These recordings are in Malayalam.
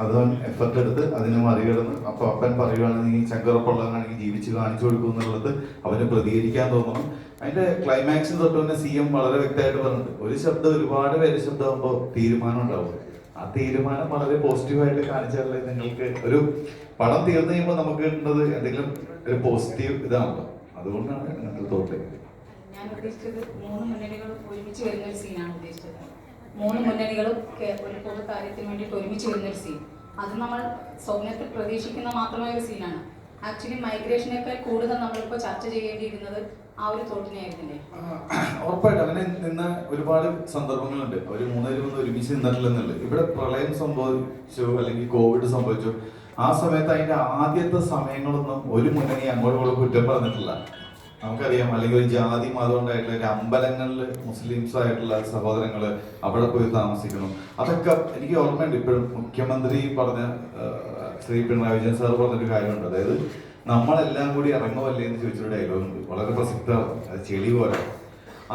അത് എഫർട്ട് എടുത്ത് അതിനെ മറികടന്ന് അപ്പൊ അപ്പൻ പറയുകയാണെങ്കിൽ ചങ്കറപ്പുള്ളവനാണെങ്കിൽ ജീവിച്ച് കാണിച്ചു കൊടുക്കും എന്നുള്ളത് അവന് പ്രതികരിക്കാൻ തോന്നണം അതിന്റെ ക്ലൈമാക്സിന് തൊട്ട് തന്നെ സി എം വളരെ വ്യക്തമായിട്ട് പറഞ്ഞിട്ടുണ്ട്. ഒരു ശബ്ദം ഒരുപാട് പേര് ശബ്ദമാകുമ്പോൾ തീരുമാനം ഉണ്ടാവും. ആ തീരുമാനം വളരെ പോസിറ്റീവായിട്ട് കാണിച്ചാലേ നിങ്ങൾക്ക് ഒരു പടം തീർന്നു കഴിയുമ്പോൾ നമുക്ക് കിട്ടുന്നത് എന്തെങ്കിലും ഒരു പോസിറ്റീവ് ഇതാണല്ലോ. അതുകൊണ്ടാണ് അങ്ങനത്തെ തോട്ടേ ഞാൻ ഉദ്ദേശിച്ചത് മൂന്ന് മുന്നണികൾ ഒരുമിച്ച് വരുന്ന ഒരു സീനാണ് ഉദ്ദേശിച്ചത്. മൂന്ന് മുന്നണികളും ഒരു പൊതു കാര്യത്തിന് വേണ്ടിയിട്ട് ഒരുമിച്ച് വരുന്ന ഒരു സീൻ അത് നമ്മൾ സ്വപ്നത്തിൽ പ്രതീക്ഷിക്കുന്ന മാത്രമായ ഒരു സീനാണ് ആക്ച്വലി മൈഗ്രേഷനേക്കാൾ കൂടുതൽ നമ്മളിപ്പോൾ ചർച്ച ചെയ്യേണ്ടിയിരുന്നത് ആ ഒരു ഉറപ്പായിട്ടും. അങ്ങനെ നിന്ന ഒരുപാട് സന്ദർഭങ്ങളുണ്ട്. അവർ മൂന്നുപേരും ഒന്ന് ഒരുമിച്ച് നിന്നിട്ടില്ലെന്നുള്ളത്. ഇവിടെ പ്രളയം സംഭവിച്ചു അല്ലെങ്കിൽ കോവിഡ് സംഭവിച്ചു. ആ സമയത്ത് അതിന്റെ ആദ്യത്തെ സമയങ്ങളൊന്നും ഒരു മുന്നണി അങ്ങോട്ടും കുറ്റം പറഞ്ഞിട്ടില്ല. നമുക്കറിയാം. അല്ലെങ്കിൽ ജാതി മതം ഉണ്ടായിട്ടുള്ള ഒരു അമ്പലങ്ങളിൽ മുസ്ലിംസ് ആയിട്ടുള്ള സഹോദരങ്ങൾ അവിടെ പോയി താമസിക്കുന്നു. അതൊക്കെ എനിക്ക് ഓർമ്മയുണ്ട്. ഇപ്പോഴും മുഖ്യമന്ത്രി പറഞ്ഞ ശ്രീ പിണറായി വിജയൻ സാർ പറഞ്ഞൊരു കാര്യമുണ്ട്. അതായത് നമ്മളെല്ലാം കൂടി ഇറങ്ങുമല്ലേ എന്ന് ചോദിച്ചൊരു ഡയലോഗ് ഉണ്ട്. വളരെ അത് ചെളി പോലെ.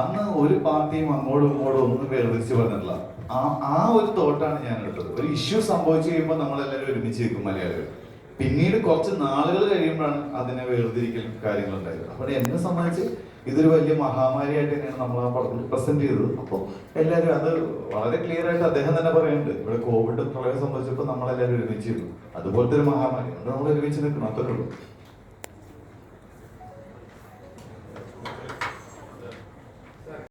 അന്ന് ഒരു പാർട്ടിയും അങ്ങോട്ടും ഇങ്ങോട്ടും ഒന്നും വേർതിരിച്ച് പറഞ്ഞിട്ടില്ല. ആ ആ ഒരു തോട്ടാണ് ഞാൻ എടുത്തത്. ഒരു ഇഷ്യൂ സംഭവിച്ചു കഴിയുമ്പോൾ നമ്മളെല്ലാവരും ഒരുമിച്ച് നിൽക്കും മലയാളികൾ. പിന്നീട് കുറച്ച് നാളുകൾ കഴിയുമ്പോഴാണ് അതിനെ വേർതിരിക്കലും കാര്യങ്ങളുണ്ടായത് അപ്പോൾ എന്നെ സംബന്ധിച്ച് ഇതൊരു വലിയ മഹാമാരിയായിട്ട് തന്നെയാണ് നമ്മൾ ആ പടത്തിൽ പ്രസന്റ് ചെയ്തത്. അപ്പോൾ എല്ലാവരും അത് വളരെ ക്ലിയർ ആയിട്ട് അദ്ദേഹം തന്നെ പറയുന്നുണ്ട്. ഇവിടെ കോവിഡ് പ്രളയം സംബന്ധിച്ചപ്പോൾ നമ്മളെല്ലാവരും ഒരുമിച്ചിരുന്നു. അതുപോലത്തെ ഒരു മഹാമാരി. അതുകൊണ്ട് നമ്മൾ ഒരുമിച്ച് നിൽക്കണം. അത്രേ ഉള്ളൂ.